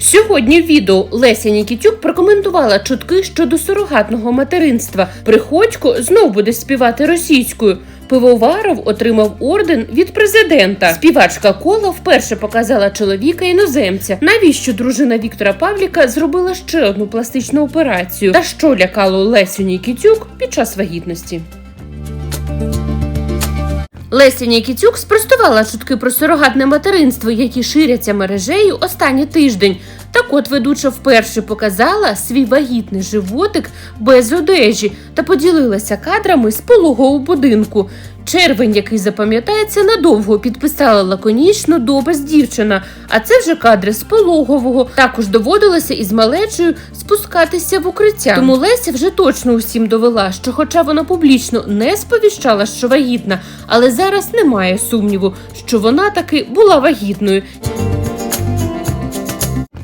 Сьогодні в відео Леся Нікітюк прокоментувала чутки щодо сурогатного материнства. Приходько знов буде співати російською. Пивоваров отримав орден від президента. Співачка Кола вперше показала чоловіка іноземця. Навіщо дружина Віктора Павліка зробила ще одну пластичну операцію? Та що лякало Лесю Нікітюк під час вагітності? Леся Нікітюк спростувала чутки про сурогатне материнство, які ширяться мережею останній тиждень. Так от ведуча вперше показала свій вагітний животик без одежі та поділилася кадрами з пологового будинку. Червень, який запам'ятається надовго, підписала лаконічно добас дівчина. А це вже кадри з пологового. Також доводилося із малечею спускатися в укриття. Тому Леся вже точно усім довела, що, хоча вона публічно не сповіщала, що вагітна, але зараз немає сумніву, що вона таки була вагітною.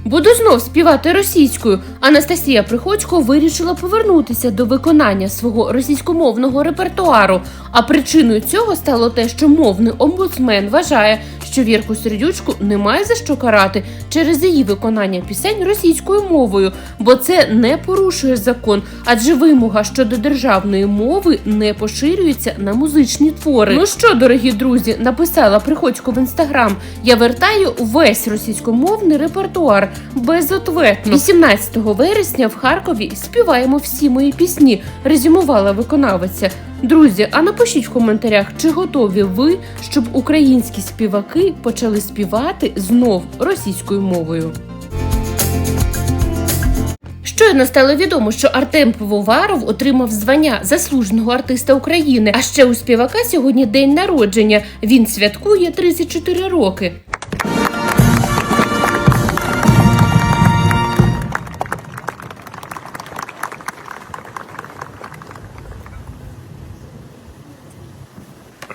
Буду знов співати російською. Анастасія Приходько вирішила повернутися до виконання свого російськомовного репертуару. А причиною цього стало те, що мовний омбудсмен вважає, що Вірку Сердючку немає за що карати через її виконання пісень російською мовою, бо це не порушує закон, адже вимога щодо державної мови не поширюється на музичні твори. Ну що, дорогі друзі, написала Приходько в інстаграм. Я вертаю весь російськомовний репертуар безответно. 18 вересня в Харкові співаємо всі мої пісні. Резюмувала виконавиця. Друзі, а напишіть в коментарях, чи готові ви, щоб українські співаки почали співати знов російською мовою. Щойно стало відомо, що Артем Пивоваров отримав звання заслуженого артиста України. А ще у співака сьогодні день народження. Він святкує 34 роки.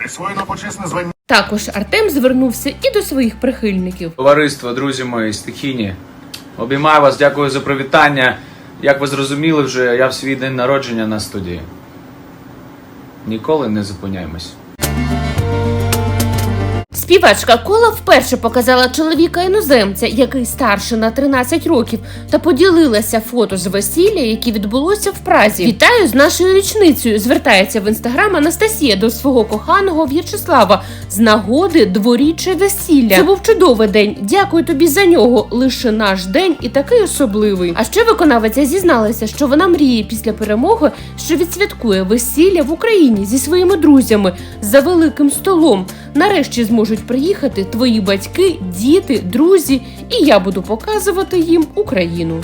Присвоєно почесне звання. Також Артем звернувся і до своїх прихильників. Товариство, друзі мої, стихійні. Обіймаю вас, дякую за привітання. Як ви зрозуміли вже, я в свій день народження на студії. Ніколи не зупиняємось. Співачка Кола вперше показала чоловіка іноземця, який старше на 13 років, та поділилася фото з весілля, яке відбулося в Празі. Вітаю з нашою річницею. Звертається в інстаграм Анастасія до свого коханого В'ячеслава з нагоди дворіччя весілля. Це був чудовий день. Дякую тобі за нього. Лише наш день і такий особливий. А ще виконавиця зізналася, що вона мріє після перемоги, що відсвяткує весілля в Україні зі своїми друзями за великим столом. Нарешті зможуть приїхати твої батьки, діти, друзі, і я буду показувати їм Україну.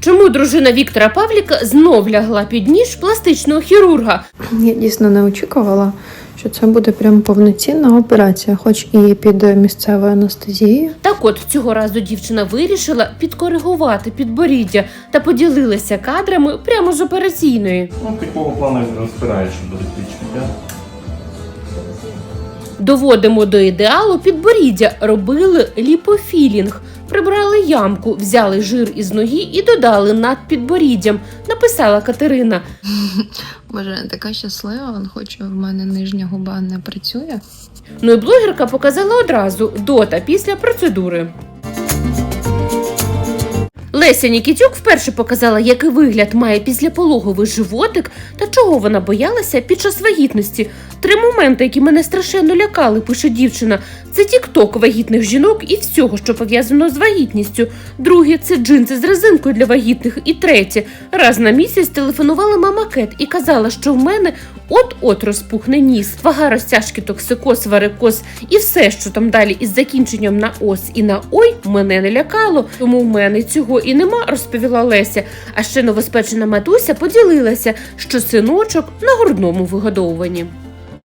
Чому дружина Віктора Павліка знов лягла під ніж пластичного хірурга? Я дійсно не очікувала, що це буде прям повноцінна операція, хоч і під місцевою анестезією. Так от цього разу дівчина вирішила підкоригувати підборіддя та поділилася кадрами прямо з операційної. Ну, такого плану що буде пічка. Доводимо до ідеалу підборіддя, робили ліпофілінг, прибрали ямку, взяли жир із ноги і додали над підборіддям. Написала Катерина. Боже, я така щаслива, хоч в мене нижня губа не працює. Ну і блогерка показала одразу до та після процедури. Леся Нікітюк вперше показала, який вигляд має післяпологовий животик та чого вона боялася під час вагітності. Три моменти, які мене страшенно лякали, пише дівчина. Це тікток вагітних жінок і всього, що пов'язано з вагітністю. Друге це джинси з резинкою для вагітних. І третє раз на місяць телефонувала мама Кет і казала, що в мене от-от розпухне ніс, вага розтяжки, токсикоз, варикоз і все, що там далі із закінченням на ос і на ой, мене не лякало. Тому в мене цього і нема, розповіла Леся. А ще новоспечена матуся поділилася, що синочок на грудному вигодовуванні.